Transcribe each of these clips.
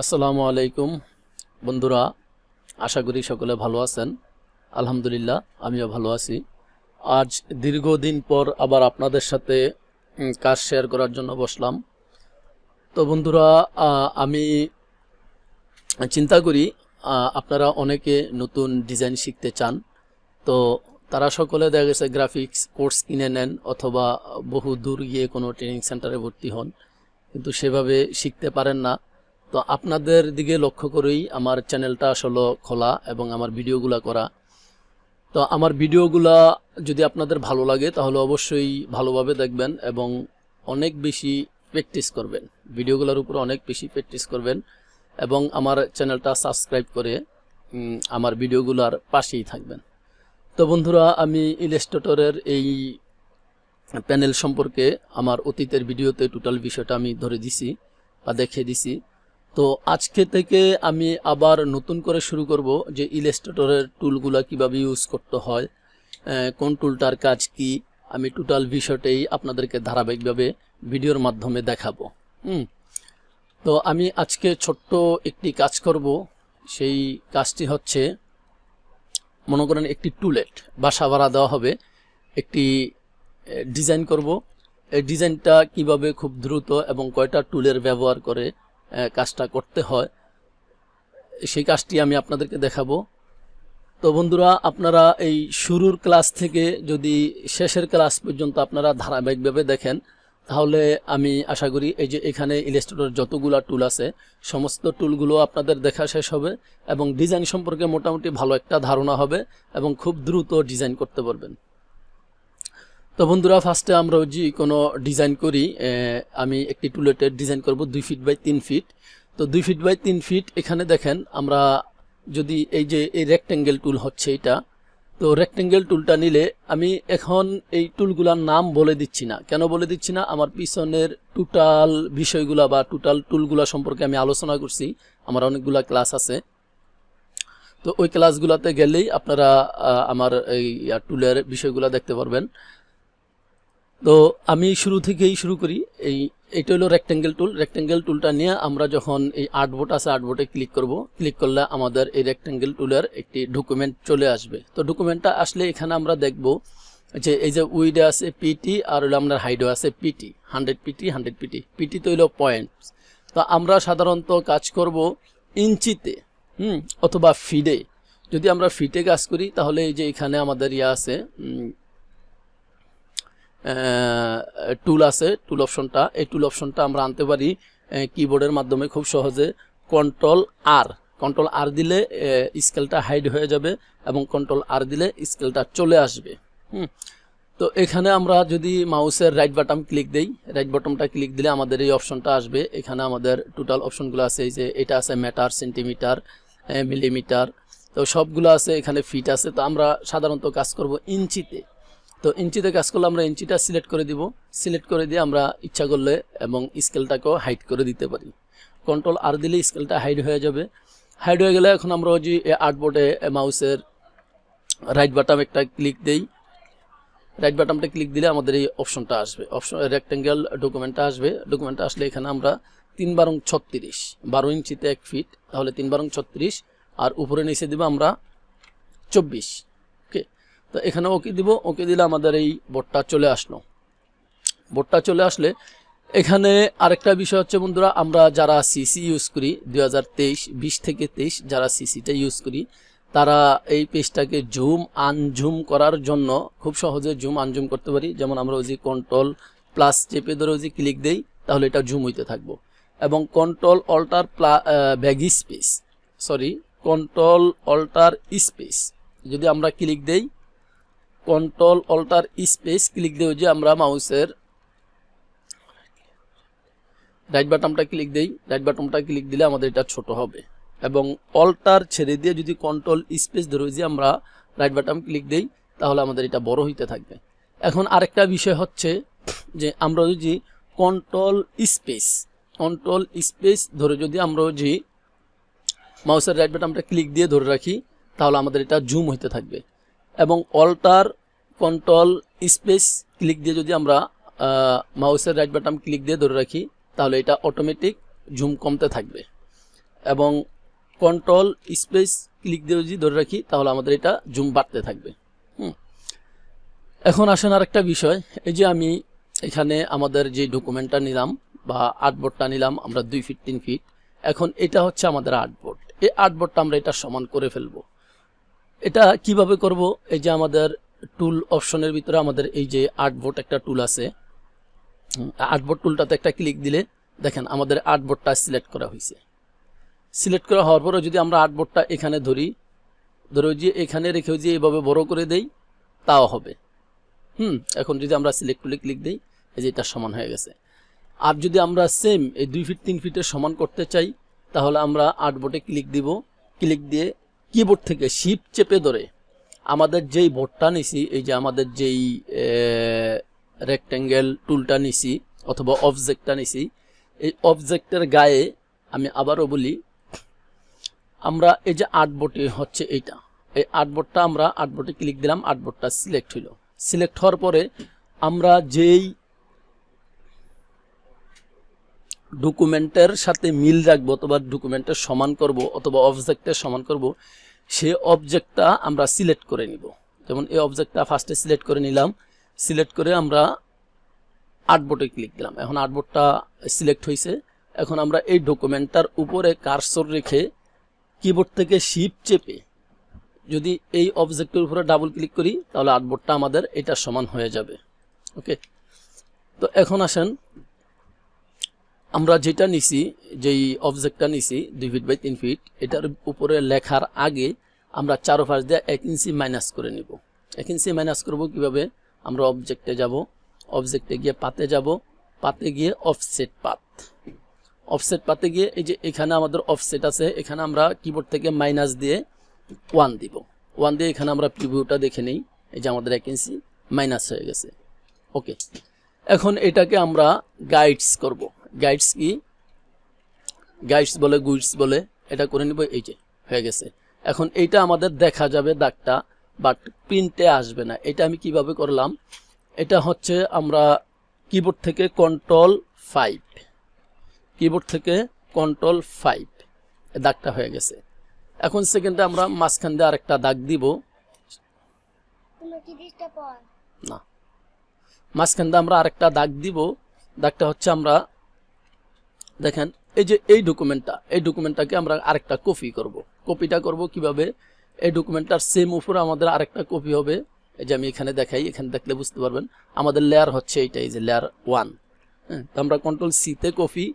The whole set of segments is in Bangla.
আসসালামু আলাইকুম। বন্ধুরা, আশা করি সকলে ভালো আছেন। আলহামদুলিল্লাহ, আমিও ভালো আছি। আজ দীর্ঘদিন পর আবার আপনাদের সাথে কাজ শেয়ার করার জন্য বসলাম। তো বন্ধুরা আমি চিন্তা করি আপনারা অনেকে নতুন ডিজাইন শিখতে চান। তো তারা সকলে দেখা গেছে গ্রাফিক্স কোর্স কিনে নেন অথবা বহু দূর গিয়ে কোনো ট্রেনিং সেন্টারে ভর্তি হন। কিন্তু সেভাবে শিখতে পারেন না। তো আপনাদের দিকে লক্ষ্য করেই আমার চ্যানেলটা আসলে খোলা এবং আমার ভিডিওগুলো করা। তো আমার ভিডিওগুলা যদি আপনাদের ভালো লাগে, তাহলে অবশ্যই ভালোভাবে দেখবেন এবং অনেক বেশি প্র্যাকটিস করবেন। ভিডিওগুলোর উপর অনেক বেশি প্র্যাকটিস করবেন এবং আমার চ্যানেলটা সাবস্ক্রাইব করে আমার ভিডিওগুলোর পাশেই থাকবেন। তো বন্ধুরা, আমি ইলেস্ট্রেটরের এই প্যানেল সম্পর্কে আমার অতীতের ভিডিওতে টোটাল বিষয়টা আমি ধরে দিছি বা দেখিয়ে দিছি। তো আজকে থেকে আমি আবার নতুন করে শুরু করব যে ইলেস্ট্রেটরের টুলগুলা কীভাবে ইউজ করতে হয় কোন টুলটার কাজ কি, আমি টোটাল বিষয়টাই আপনাদেরকে ধারাবাহিকভাবে ভিডিওর মাধ্যমে দেখাবো। হুম, তো আমি আজকে ছোট্ট একটি কাজ করব, সেই কাজটি হচ্ছে, মনে করেন একটি টুলেট বাসা ভাড়া দেওয়া হবে, একটি ডিজাইন করব। এই ডিজাইনটা কীভাবে খুব দ্রুত এবং কয়টা টুলের ব্যবহার করে কাজটা করতে হয়। সেই কাজটি আমি আপনাদেরকে দেখাবো। তো বন্ধুরা, আপনারা এই শুরুর ক্লাস থেকে যদি শেষের ক্লাস পর্যন্ত আপনারা ধারাবাহিকভাবে দেখেন, তাহলে আমি আশা করি এই যে এখানে ইলাস্ট্রেটর যতগুলা টুল আছে, সমস্ত টুলগুলো আপনাদের দেখা শেষ হবে এবং ডিজাইন সম্পর্কে মোটামুটি ভালো একটা ধারণা হবে এবং খুব দ্রুত ডিজাইন করতে পারবেন। তো বন্ধুরা ফার্স্টে আমরা যে কোনো ডিজাইন করি আমি একটি টুলেটের ডিজাইন করব দুই ফিট বাই তিন ফিট তো দুই ফিট বাই তিন ফিট এখানে দেখেন, আমরা যদি এই যে এই রেক্টেঙ্গেল টুল হচ্ছে এটা, তো রেক্টেঙ্গেল টুলটা নিলে আমি এখন এই টুলগুলার নাম বলে দিচ্ছি না। কেন বলে দিচ্ছি না? আমার পিছনের টোটাল বিষয়গুলা বা টোটাল টুলগুলা সম্পর্কে আমি আলোচনা করছি। আমার অনেকগুলা ক্লাস আছে। তো ওই ক্লাসগুলোতে গেলেই আপনারা আমার এই টুলের বিষয়গুলো দেখতে পারবেন। তো আমি শুরু থেকেই শুরু করি। এই এটা হলো রেক্টেঙ্গেল টুল রেক্টেঙ্গেল টুলটা নিয়ে আমরা যখন এই আর্টবোর্ড আছে আর্টবোর্ডে ক্লিক করব ক্লিক করলে আমাদের এই রেক্টেঙ্গেল টুলের একটি ডকুমেন্ট চলে আসবে। তো ডকুমেন্টটা আসলে এখানে আমরা দেখব যে এই যে উইডে আছে পিটি আর হলো আপনার হাইডে আছে PT hundred PT hundred PT PT তো হলো পয়েন্ট তো আমরা সাধারণত কাজ করব ইঞ্চিতে, হুম, অথবা ফিডে যদি আমরা ফিটে কাজ করি, তাহলে এই যে এখানে আমাদের ইয়ে আছে টুল আছে টুল অপশনটা এই টুল অপশনটা আমরা আনতে পারি কিবোর্ডের মাধ্যমে খুব সহজে। কন্ট্রোল আর কন্ট্রোল আর দিলে স্কেলটা হাইড হয়ে যাবে এবং কন্ট্রোল আর দিলে স্কেলটা চলে আসবে। হুম। তো এখানে আমরা যদি মাউসের রাইট বাটন ক্লিক দেই রাইট বাটনটা ক্লিক দিলে আমাদের এই অপশনটা আসবে। এখানে আমাদের টোটাল অপশনগুলো আছে, এই যে এটা আছে মিটার সেন্টিমিটার মিলিমিটার তো সবগুলো আছে, এখানে ফিট আছে। তো আমরা সাধারণত কাজ করব ইঞ্চিতে। তো ইঞ্চিতে কাজ করলে আমরা ইঞ্চিটা সিলেক্ট করে দিব। সিলেক্ট করে দিয়ে আমরা ইচ্ছা করলে এবং স্কেলটাকেও হাইড করে দিতে পারি। কন্ট্রোল আর দিলে স্কেলটা হাইড হয়ে যাবে। হাইড হয়ে গেলে এখন আমরা যে আর্টবোর্ডে মাউসের রাইট বাটাম একটা ক্লিক দেই। রাইট বাটামটা ক্লিক দিলে আমাদের এই অপশনটা আসবে। অপশন রেক্টেঙ্গেল ডকুমেন্টটা আসবে। ডকুমেন্টটা আসলে এখানে আমরা তিন বারং ছত্রিশ, বারো ইঞ্চিতে এক ফিট তাহলে তিন বারং ছত্রিশ, আর উপরে নিচে দিব আমরা চব্বিশ। তো এখানে ওকে দিব, ওকে দিলে আমাদের এই বোর্ডটা চলে আসলো। বোর্ডটা চলে আসলে এখানে আরেকটা বিষয় হচ্ছে বন্ধুরা, আমরা যারা সিসি ইউজ করি, দুই হাজার থেকে তেইশ যারা সিসিটা ইউজ করি, তারা এই পেজটাকে জুম আনজুম করার জন্য খুব সহজে জুম আনজুম করতে পারি। যেমন আমরা ওই যে কন্ট্রোল প্লাস চেপে ধরে ওই যে ক্লিক দেই, তাহলে এটা জুম হইতে থাকব। এবং কন্ট্রোল অল্টার প্লা baggy space sorry control alt space যদি আমরা ক্লিক দেই কন্ট্রোল অল্টার স্পেস ক্লিক দিয়ে যে আমরা মাউসের রাইট বাটনটা ক্লিক দেই। রাইট বাটনটা ক্লিক দিলে আমাদের এটা ছোট হবে। এবং অল্টার ছেড়ে দিয়ে যদি কন্ট্রোল স্পেস ধরে যে আমরা রাইট বাটন ক্লিক দেই, তাহলে আমাদের এটা বড় হইতে থাকবে। এখন আরেকটা বিষয় হচ্ছে যে আমরা যদি কন্ট্রোল স্পেস কন্ট্রোল স্পেস ধরে যদি আমরা যে মাউসের রাইট বাটনটা ক্লিক দিয়ে ধরে রাখি, তাহলে আমাদের এটা জুম হইতে থাকবে। এবং অল্টার কন্ট্রোল স্পেস ক্লিক দিয়ে যদি আমরা মাউসের রাইট বাটাম ক্লিক দিয়ে ধরে রাখি, তাহলে এটা অটোমেটিক জুম কমতে থাকবে। এবং কন্ট্রোল স্পেস ক্লিক দিয়ে যদি ধরে রাখি, তাহলে আমাদের এটা জুম বাড়তে থাকবে। এখন আসেন আরেকটা বিষয়। এই যে আমি এখানে আমাদের যে ডকুমেন্টটা নিলাম বা আর্টবোর্ডটা নিলাম, আমরা দুই ফিট, তিন ফিট, এখন এটা হচ্ছে আমাদের আর্টবোর্ড। এই আর্টবোর্ডটা আমরা এটা সমান করে ফেলব। এটা কীভাবে করব? এই যে আমাদের টুল অপশনের ভিতরে আমাদের এই যে আর্টবোর্ড একটা টুল আছে। আর্টবোর্ড টুলটাতে একটা ক্লিক দিলে দেখেন আমাদের আর্টবোর্ডটা সিলেক্ট করা হয়েছে। সিলেক্ট করা হওয়ার পরে যদি আমরা আর্টবোর্ডটা এখানে ধরি, ধরো যে এখানে রেখেও যে এভাবে বড় করে দেই, তাও হবে। হুম, এখন যদি আমরা সিলেক্ট টুলে ক্লিক দিই, এই যে এটা সমান হয়ে গেছে। আর যদি আমরা সেম এই দুই ফিট তিন ফিটের সমান করতে চাই, তাহলে আমরা আর্টবোর্ডে ক্লিক দিব। ক্লিক দিয়ে কিবোর্ড থেকে শিপ চেপে ধরে আমাদের যেই বোর্ডটা নিছি, এই যে আমাদের যেই রেক্ট্যাঙ্গেল টুলটা নিছি অথবা অবজেক্টটা নিছি, এই অবজেক্টের গায়ে আমি আবারও বলি, আমরা এই যে আর্টবোর্ডে হচ্ছে এইটা। এই আর্টবোর্ডটা আমরা আর্টবোর্ডে ক্লিক দিলাম আর্টবোর্ডটা সিলেক্ট হইল। সিলেক্ট হওয়ার পরে আমরা যেই ডকুমেন্টের সাথে মিল রাখব অথবা ডকুমেন্টের সমান করব অথবা অবজেক্টের সমান করব, সে অবজেক্টটা আমরা সিলেক্ট করে নিব। যেমন এই অবজেক্টটা ফার্স্টে সিলেক্ট করে নিলাম সিলেক্ট করে আমরা আর্টবোর্ডে ক্লিক দিলাম। এখন আর্টবোর্ডটা সিলেক্ট হয়েছে এখন আমরা এই ডকুমেন্টটার উপরে কারসর রেখে কিবোর্ড থেকে শিপ চেপে যদি এই অবজেক্টের উপরে ডাবল ক্লিক করি, তাহলে আর্টবোর্ডটা আমাদের এটা সমান হয়ে যাবে। ওকে তো এখন আসেন আমরা যেটা নিছি, যেই অবজেক্টটা নিছি, দুই ফিট বাই তিন ফিট এটার উপরে লেখার আগে আমরা চারোপাশ দিয়ে এক ইঞ্চি মাইনাস করে নিব। এক ইঞ্চি মাইনাস করব কীভাবে? আমরা অবজেক্টে যাব অবজেক্টে গিয়ে পাতে যাব, পাতে গিয়ে অফসেট পাত। অফসেট পাতে গিয়ে এই যে এখানে আমাদের অফসেট আছে, এখানে আমরা কিবোর্ড থেকে মাইনাস দিয়ে ওয়ান দিব। ওয়ান দিয়ে এখানে আমরা প্রিভিউটা দেখে নিই, এই যে আমাদের এক ইঞ্চি মাইনাস হয়ে গেছে। ওকে এখন এটাকে আমরা গাইডস করব। গাইডস কি? গাইডস বলে গুইডস বলে এটা করে নিব এই যে হয়ে গেছে। এখন এইটা আমাদের দেখা যাবে দাগটা বাট প্রিন্টে আসবে না। এটা আমি কীভাবে করলাম? এটা হচ্ছে আমরা কিবোর্ড থেকে কন্ট্রোল ফাইভ কিবোর্ড থেকে কন্ট্রোল ফাইভ দাগটা হয়ে গেছে। এখন সেকেন্ডে আমরা মাঝখান দিয়ে আরেকটা দাগ দিব। না। মাঝখান দিয়ে আমরা আরেকটা দাগ দিব। দাগটা হচ্ছে আমরা দেখেন, এই যে এই ডকুমেন্টটা এই ডকুমেন্টটাকে আমরা আরেকটা কপি করব। কপিটা করব কীভাবে? এই ডকুমেন্টটার সেম উপরে আমাদের আরেকটা কপি হবে। এই যে আমি এখানে দেখাই, এখানে দেখলে বুঝতে পারবেন। আমাদের লেয়ার হচ্ছে এইটা, এই যে লেয়ার ওয়ান হ্যাঁ তো আমরা কন্ট্রোল সিতে কপি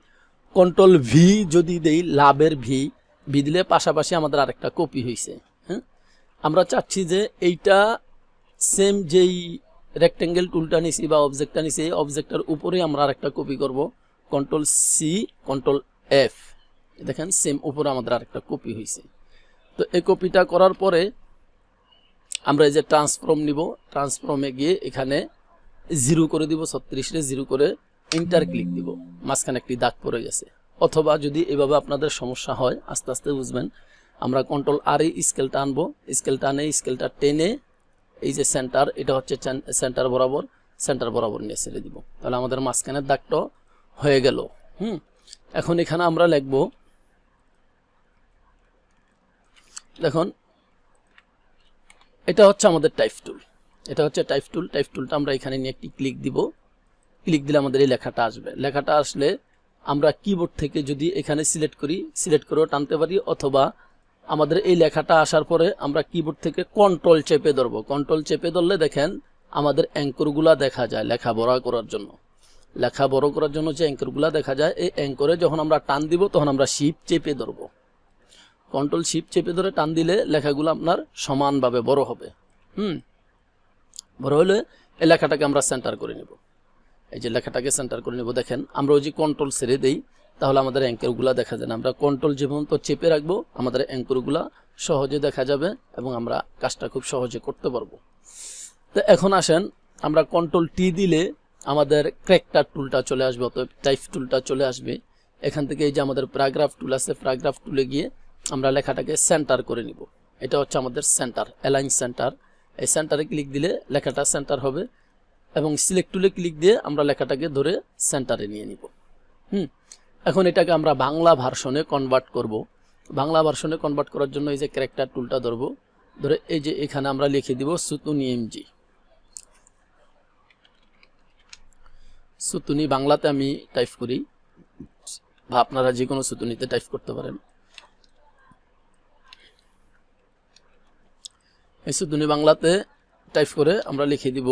কন্ট্রোল ভি যদি দেই, লাভের ভি ভি দিলে পাশাপাশি আমাদের আরেকটা কপি হয়েছে হ্যাঁ আমরা চাচ্ছি যে এইটা সেম যেই রেক্টেঙ্গেল টুলটা নিছি বা অবজেক্টটা নিছি, এই অবজেক্টটার উপরেই আমরা আরেকটা কপি করব। কন্ট্রোল সি কন্ট্রোল এফ দেখেন সেম উপরে আমাদের আরেকটা কপি হয়েছে তো এই কপিটা করার পরে আমরা এই যে ট্রান্সফর্ম নিব ট্রান্সফর্মে গিয়ে এখানে জিরো করে দিব, ছত্রিশে জিরো করে ইন্টার ক্লিক দিব। মাঝখানে একটি দাগ পড়ে গেছে। অথবা যদি এভাবে আপনাদের সমস্যা হয়, আস্তে আস্তে বুঝবেন। আমরা কন্ট্রোল আর এই স্কেলটা আনব। স্কেলটা আনে স্কেলটা টেনে এই যে সেন্টার এটা হচ্ছে সেন্টার বরাবর সেন্টার বরাবর নিয়ে ছেড়ে দিব। তাহলে আমাদের মাঝখানের দাগটা হয়ে গেল। হুম, এখন এখানে আমরা লিখব, দেখুন, এটা হচ্ছে আমাদের টাইপ টুল এটা হচ্ছে টাইপ টুল টাইপ টুলটা আমরা এখানে নিয়ে একটি ক্লিক দিব। ক্লিক দিলে আমাদের এই লেখাটা আসবে। লেখাটা আসলে আমরা কিবোর্ড থেকে যদি এখানে সিলেক্ট করি সিলেক্ট করেও টানতে পারি, অথবা আমাদের এই লেখাটা আসার পরে আমরা কিবোর্ড থেকে কন্ট্রোল চেপে ধরবো। কন্ট্রোল চেপে ধরলে দেখেন আমাদের অ্যাঙ্করগুলা দেখা যায় লেখা বড় করার জন্য। লেখা বড় করার জন্য যে অ্যাঙ্করগুলা দেখা যায়, এই অ্যাঙ্করে যখন আমরা টান দিব, তখন আমরা শিপ চেপে ধরবো। কন্ট্রোল শিপ চেপে ধরে টান দিলে লেখাগুলো আপনার সমানভাবে বড় হবে। হুম? বড় হলে এই লেখাটাকে আমরা সেন্টার করে নেব। এই যে লেখাটাকে সেন্টার করে নেব, দেখেন, আমরা ওই যে কন্ট্রোল ছেড়ে দেই, তাহলে আমাদের অ্যাঙ্করগুলো দেখা যায় না। আমরা কন্ট্রোল যেমন তো চেপে রাখব, আমাদের অ্যাঙ্করগুলো সহজে দেখা যাবে এবং আমরা কাজটা খুব সহজে করতে পারব। তো এখন আসেন, আমরা কন্ট্রোল টি দিলে আমাদের ক্র্যাকটার টুলটা চলে আসবে, অতএব টাইপ টুলটা চলে আসবে। এখান থেকে এই যে আমাদের প্যারাগ্রাফ টুল আছে প্যারাগ্রাফ টুলে গিয়ে আমরা লেখাটাকে সেন্টার করে নিব। এটা হচ্ছে আমাদের সেন্টার অ্যালাইন সেন্টার এই সেন্টারে ক্লিক দিলে লেখাটা সেন্টার হবে এবং সিলেক্ট টুলে ক্লিক দিয়ে আমরা লেখাটাকে ধরে সেন্টারে নিয়ে নিব। হুম? এখন এটাকে আমরা বাংলা ভার্সনে কনভার্ট করব। বাংলা ভার্সনে কনভার্ট করার জন্য এই যে ক্যারেক্টার টুলটা ধরবো। ধরে এই যে এখানে আমরা লিখে দিব সুতুনি এমজি সুতুনি বাংলাতে আমি টাইপ করি, বা আপনারা যে কোনো সুতুনিতে টাইপ করতে পারেন। এই সুতুনি বাংলাতে টাইপ করে আমরা লিখে দিব,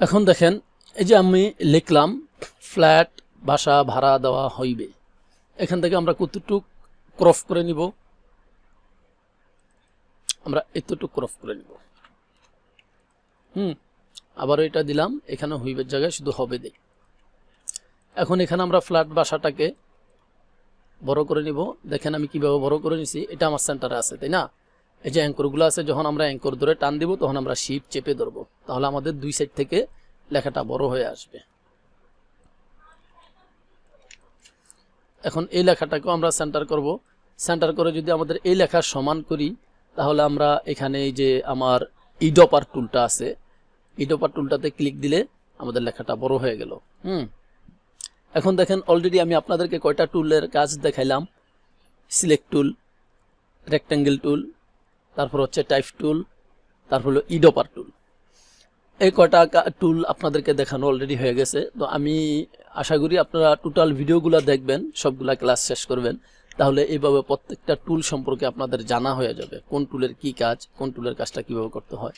এখন দেখেন, এই যে আমি লিখলাম ফ্ল্যাট বাসা ভাড়া দেওয়া হইবে। এখান থেকে আমরা কতটুক ক্রফ করে নিব। আমরা এতটুক ক্রফ করে নিব। হুম, আবারও এটা দিলাম। এখানে হইবের জায়গায় শুধু হবে দেই। এখন এখানে আমরা ফ্ল্যাট বাসাটাকে বড় করে নিব। দেখেন আমি কীভাবে বড় করে নিছি। এটা আমার সেন্টারে আছে, তাই না? এই যে অ্যাঙ্করগুলো আছে, যখন আমরা অ্যাঙ্কর ধরে টান দিব, তখন আমরা শিপ চেপে ধরবো। তাহলে আমাদের দুই সাইড থেকে লেখাটা বড় হয়ে আসবে। এখন এই লেখাটাকেও আমরা সেন্টার করব। সেন্টার করে যদি আমাদের এই লেখার সমান করি, তাহলে আমরা এখানে এই যে আমার ইডপার টুলটা আছে ইডপার টুলটাতে ক্লিক দিলে আমাদের লেখাটা বড় হয়ে গেল। হুম। এখন দেখেন অলরেডি আমি আপনাদেরকে কয়টা টুলের কাজ দেখাইলাম। সিলেক্ট টুল রেক্ট্যাঙ্গেল টুল তারপর হচ্ছে টাইপ টুল তারপর হলো ইডপার টুল এই কয়টা টুল আপনাদেরকে দেখানো অলরেডি হয়ে গেছে। তো আমি আশা করি আপনারা টোটাল ভিডিওগুলো দেখবেন, সবগুলা ক্লাস শেষ করবেন। তাহলে এইভাবে প্রত্যেকটা টুল সম্পর্কে আপনাদের জানা হয়ে যাবে, কোন টুলের কি কাজ, কোন টুলের কাজটা কীভাবে করতে হয়।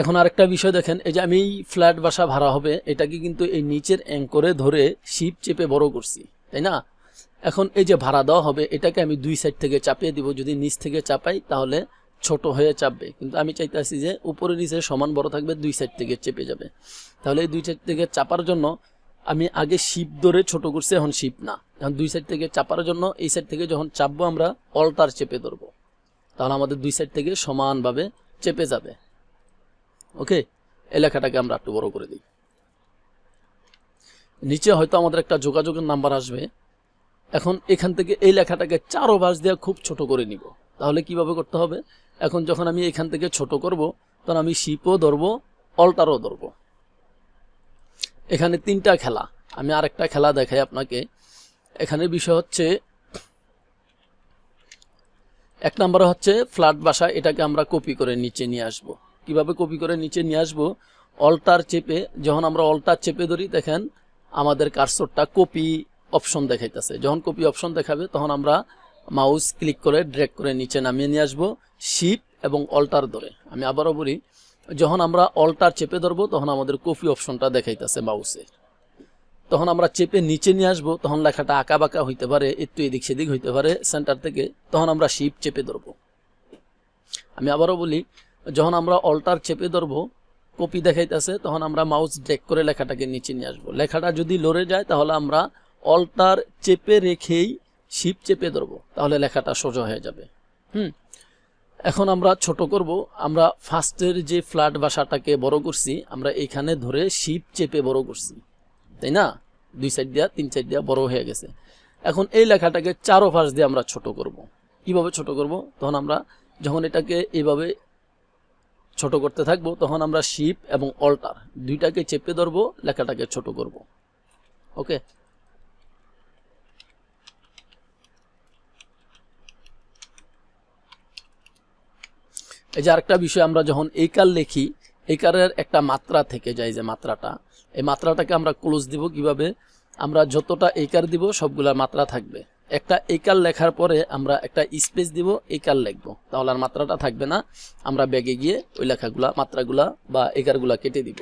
এখন আরেকটা বিষয় দেখেন, এই যে আমি ফ্ল্যাট বাসা ভাড়া হবে, এটাকে কিন্তু এই নিচের অ্যাঙ্করে ধরে শিপ চেপে বড় করছি, তাই না? এখন এই যে ভাড়া দেওয়া হবে, এটাকে আমি দুই সাইড থেকে চাপিয়ে দিব, যদি নিচ থেকে চাপাই, তাহলে ছোট হয়ে চাপবে। কিন্তু আমি চাইতেছি যে উপরে নিচে সমান বড় থাকবে, দুই সাইড থেকে চেপে যাবে। তাহলে এই দুই সাইড থেকে চাপার জন্য আমি আগে শিপ ধরে ছোট করছি, এখন শিপ না। এখন দুই সাইড থেকে চাপার জন্য এই সাইড থেকে যখন চাপবো আমরা অল্টার চেপে ধরবো। তাহলে আমাদের দুই সাইড থেকে সমানভাবে চেপে যাবে। ওকে এই লেখাটাকে আমরা একটু বড় করে দিই। নিচে হয়তো আমাদের একটা যোগাযোগের নাম্বার আসবে। এখন এখান থেকে এই লেখাটাকে চারো বাস দিয়ে খুব ছোট করে নিব। তাহলে কীভাবে করতে হবে? এখন যখন আমি এখান থেকে ছোট করব, তখন আমি শিপও ধরবো, অল্টারও ধরবো। এখানে তিনটা খেলা। আমি আরেকটা খেলা দেখাই আপনাকে। এখানে বিষয় হচ্ছে, এক নম্বরে হচ্ছে ফ্ল্যাট বাসা, এটাকে আমরা কপি করে নিচে নিয়ে আসব। কীভাবে কপি করে নিচে নিয়ে আসব? অল্টার চেপে, যখন আমরা অল্টার চেপে ধরি, দেখেন আমাদের কার্সরটা কপি অপশন দেখাইতেছে। যখন কপি অপশন দেখাবে, তখন আমরা মাউস ক্লিক করে ড্র্যাগ করে নিচে নামিয়ে নিয়ে আসব শিপ এবং অল্টার ধরে। আমি আবারও বলি, যখন আমরা অল্টার চেপে ধরবো, তখন আমাদের কপি অপশনটা দেখাইতেছে মাউসে। তখন আমরা চেপে নিচে নিয়ে আসব, তখন লেখাটা আঁকা বাঁকা হইতে পারে, একটু এদিক সেদিক হইতে পারে সেন্টার থেকে, তখন আমরা শিপ চেপে ধরবো। আমি আবারও বলি, যখন আমরা অল্টার চেপে ধরবো, কপি দেখাইতেছে, তখন আমরা মাউস ড্রেক করে লেখাটাকে নিচে নিয়ে আসব। লেখাটা যদি লড়ে যায়, তাহলে আমরা অল্টার চেপে রেখেই শিপ চেপে ধরবো, তাহলে লেখাটা সোজা হয়ে যাবে। হুম। এখন আমরা ছোট করব, আমরা ফার্স্টের যে ফ্ল্যাট বাসাটাকে বড় করছি, আমরা এখানে ধরে শিপ চেপে বড় করছি। তাই না? দুই সাইড দিয়া, তিন সাইড দিয়া বড় হয়ে গেছে। এখন এই লেখাটাকে চারো ফার্স দিয়ে আমরা ছোট করব। কীভাবে ছোট করব? তখন আমরা যখন এটাকে এইভাবে ছোট করতে থাকব, তখন আমরা শিপ এবং অল্টার দুইটাকে চেপে ধরবো, লেখাটাকে ছোট করব। ওকে? এই যে আরেকটা বিষয় আমরা যখন এই কার লিখি এই কারের একটা মাত্রা থেকে যায় যে মাত্রাটা। এই মাত্রাটাকে আমরা ক্লোজ দিব কীভাবে? আমরা যতটা এইকার দিব, সবগুলার মাত্রা থাকবে। একটা একার লেখার পরে আমরা একটা স্পেস দিব, একার লিখব। তাহলে আর মাত্রাটা থাকবে না। আমরা ব্যাগে গিয়ে ওই লেখাগুলা, মাত্রাগুলা বা একারগুলা কেটে দিব।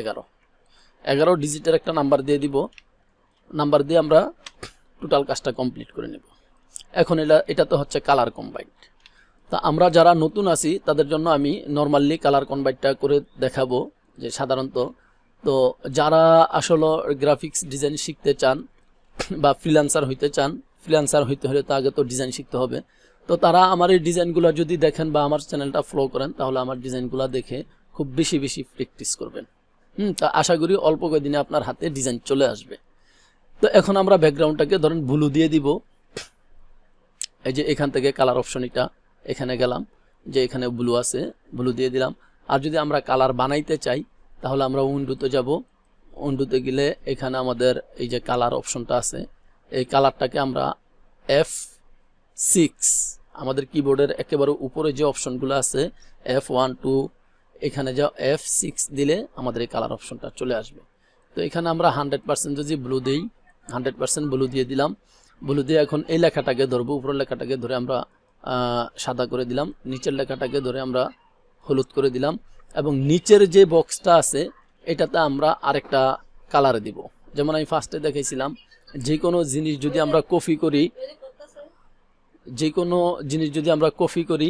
এগারো। এগারো ডিজিটের একটা নাম্বার দিয়ে দিব। নাম্বার দিয়ে আমরা টোটাল কাজটা কমপ্লিট করে নেব। এখন এটা এটা তো হচ্ছে কালার কম্বাইন্ড তা আমরা যারা নতুন আছি, তাদের জন্য আমি নর্মালি কালার কম্বাইন্ডটা করে দেখাবো যে সাধারণত। তো যারা আসলে গ্রাফিক্স ডিজাইন শিখতে চান বা ফ্রিল্যান্সার হইতে চান ফ্রিল্যান্সার হইতে হলে তো আগে তো ডিজাইন শিখতে হবে। তো তারা আমার এই ডিজাইনগুলো যদি দেখেন বা আমার চ্যানেলটা ফলো করেন, তাহলে আমার ডিজাইনগুলো দেখে খুব বেশি বেশি প্র্যাকটিস করবেন। হুম, তা আশা করি অল্প কয়েকদিনে আপনার হাতে ডিজাইন চলে আসবে। তো এখন আমরা ব্যাকগ্রাউন্ডটাকে ধরেন ব্লু দিয়ে দিব। এই যে এখান থেকে কালার অপশন এটা এখানে গেলাম, যে এখানে ব্লু আছে ব্লু দিয়ে দিলাম। আর যদি আমরা কালার বানাইতে চাই, তাহলে আমরা উইন্ডোতে যাব। উইন্ডোতে গেলে এখানে আমাদের এই যে কালার অপশনটা আছে, এই কালারটাকে আমরা এফ সিক্স আমাদের কিবোর্ডের একেবারে উপরে যে অপশনগুলো আছে এফ ওয়ান টু এখানে যা এফ সিক্স দিলে আমাদের এই কালার অপশনটা চলে আসবে। তো এখানে আমরা হান্ড্রেড পার্সেন্ট যদি ব্লু দিই হান্ড্রেড পার্সেন্ট ব্লু দিয়ে দিলাম। ব্লু দিয়ে এখন এই লেখাটাকে ধরবো, উপরের লেখাটাকে ধরে আমরা সাদা করে দিলাম। নিচের লেখাটাকে ধরে আমরা হলুদ করে দিলাম এবং নিচের যে বক্সটা আছে, এটাতে আমরা আরেকটা কালারে দিব। যেমন আমি ফার্স্টে দেখেছিলাম যে কোনো জিনিস যদি আমরা কপি করি যে কোনো জিনিস যদি আমরা কপি করি,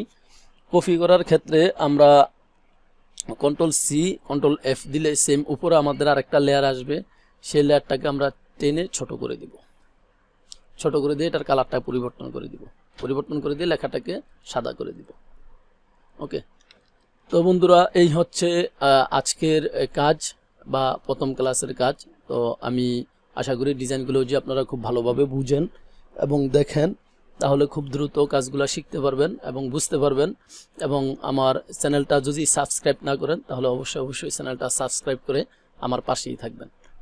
কপি করার ক্ষেত্রে আমরা কন্ট্রোল সি কন্ট্রোল এফ দিলে সেম উপরে আমাদের আরেকটা লেয়ার আসবে। সেই লেয়ারটাকে আমরা টেনে ছোট করে দিব। ছোট করে দিয়ে এটার কালারটা পরিবর্তন করে দিব। পরিবর্তন করে দিয়ে লেখাটাকে সাদা করে দিব। ওকে? তো বন্ধুরা, এই হচ্ছে আজকের কাজ বা প্রথম ক্লাসের কাজ। তো আমি আশা করি ডিজাইনগুলো যে আপনারা খুব ভালোভাবে বুঝেন এবং দেখেন, তাহলে খুব দ্রুত কাজগুলো শিখতে পারবেন এবং বুঝতে পারবেন। এবং আমার চ্যানেলটা যদি সাবস্ক্রাইব না করেন, তাহলে অবশ্যই অবশ্যই চ্যানেলটা সাবস্ক্রাইব করে আমার পাশেই থাকবেন।